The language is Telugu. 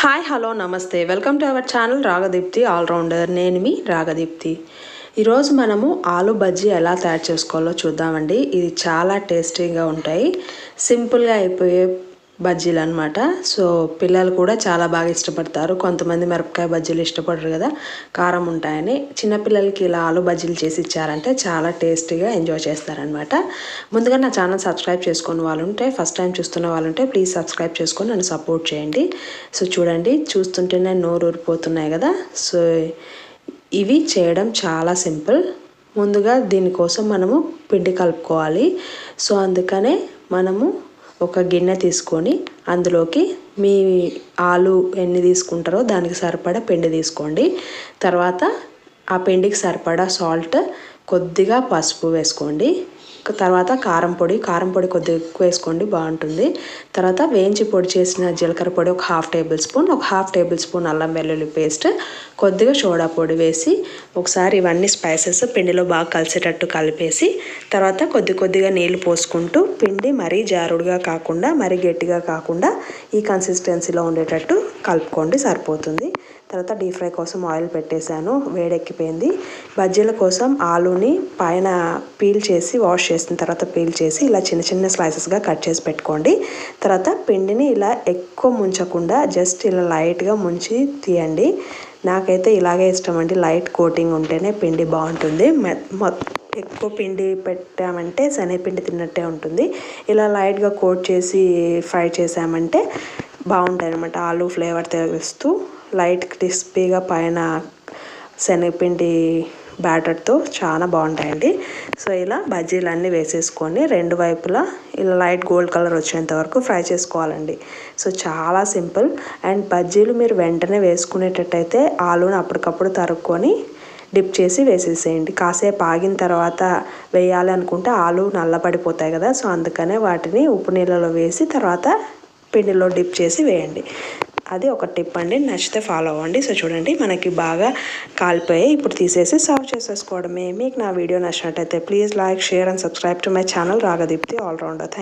హాయ్ హలో నమస్తే. Welcome to our channel Ragadeepthi allrounder. నేను మీ రాగదీప్తి. ఈరోజు మనము ఆలు బజ్జీ ఎలా తయారు చేసుకోవాలో చూద్దామండి. ఇది చాలా టేస్టీగా ఉంటాయి. సింపుల్గా అయిపోయే బజ్జీలు అనమాట సో పిల్లలు కూడా చాలా బాగా ఇష్టపడతారు. కొంతమంది మిరపకాయ బజ్జీలు ఇష్టపడరు కదా. కారం ఉంటాయని. చిన్నపిల్లలకి ఇలా ఆలు బజ్జీలు చేసి ఇచ్చారంటే చాలా టేస్టీగా ఎంజాయ్ చేస్తారనమాట ముందుగా నా ఛానల్ సబ్స్క్రైబ్ చేసుకున్న వాళ్ళు ఉంటే ఫస్ట్ టైం చూస్తున్న వాళ్ళు ఉంటే ప్లీజ్ సబ్స్క్రైబ్ చేసుకొని నన్ను సపోర్ట్ చేయండి. సో చూడండి చూస్తుంటేనే నోరు ఊరిపోతున్నాయి కదా. సో ఇవి చేయడం చాలా సింపుల్. ముందుగా దీనికోసం మనము పిండి కలుపుకోవాలి. సో అందుకనే మనము ఒక గిన్నె తీసుకొని అందులోకి మీ ఆలు ఎన్ని తీసుకుంటారో దానికి సరిపడా పిండి తీసుకోండి. తర్వాత ఆ పిండికి సరిపడా సాల్ట్ కొద్దిగా పసుపు వేసుకోండి. తర్వాత కారం పొడి కారం పొడి కొద్దిగా ఎక్కువ వేసుకోండి బాగుంటుంది. తర్వాత వేయించి పొడి చేసిన జీలకర్ర పొడి ఒక హాఫ్ టేబుల్ స్పూన్ ఒక హాఫ్ టేబుల్ స్పూన్ అల్లం వెల్లుల్లి పేస్ట్ కొద్దిగా సోడా పొడి వేసి ఒకసారి ఇవన్నీ స్పైసెస్ పిండిలో బాగా కలిసేటట్టు కలిపేసి తర్వాత కొద్ది కొద్దిగా నీళ్ళు పోసుకుంటూ పిండి మరీ జారుడుగా కాకుండా మరీ గట్టిగా కాకుండా ఈ కన్సిస్టెన్సీలో ఉండేటట్టు కలుపుకోండి సరిపోతుంది. తర్వాత డీప్ ఫ్రై కోసం ఆయిల్ పెట్టేశాను వేడెక్కిపోయింది. బజ్జీల కోసం ఆలూని పైన పీల్ చేసి వాష్ చేసిన తర్వాత పీల్ చేసి ఇలా చిన్న చిన్న స్లైసెస్గా కట్ చేసి పెట్టుకోండి. తర్వాత పిండిని ఇలా ఎక్కువ ముంచకుండా జస్ట్ ఇలా లైట్గా ముంచి తీయండి. నాకైతే ఇలాగే ఇష్టం అండి. లైట్ కోటింగ్ ఉంటేనే పిండి బాగుంటుంది. ఎక్కువ పిండి పెట్టామంటే శనగపిండి తిన్నట్టే ఉంటుంది. ఇలా లైట్గా కోట్ చేసి ఫ్రై చేసామంటే బాగుంటాయి అనమాట ఆలు ఫ్లేవర్ తెలుస్తూ లైట్ క్రిస్పీగా పైన శనగపిండి బ్యాటర్తో చాలా బాగుంటాయండి. సో ఇలా బజ్జీలు అన్నీ వేసేసుకొని రెండు వైపులా ఇలా లైట్ గోల్డ్ కలర్ వచ్చేంత వరకు ఫ్రై చేసుకోవాలండి. సో చాలా సింపుల్. అండ్ బజ్జీలు మీరు వెంటనే వేసుకునేటట్టయితే ఆలుని అప్పటికప్పుడు తరుక్కొని డిప్ చేసి వేసేసేయండి. కాసేపు ఆగిన తర్వాత వేయాలి అనుకుంటే ఆలు నల్లబడిపోతాయి కదా సో అందుకనే వాటిని ఉప్పు నీళ్ళలో వేసి తర్వాత పిండిలో డిప్ చేసి వేయండి. అది ఒక టిప్ అండి. నచ్చితే ఫాలో అవ్వండి. సో చూడండి మనకి బాగా కాలిపోయాయి. ఇప్పుడు తీసేసి సర్వ్ చేసేసుకోవడమే. మీకు నా వీడియో నచ్చినట్టయితే please like share and subscribe to my channel. Ragadeepthi allrounder thank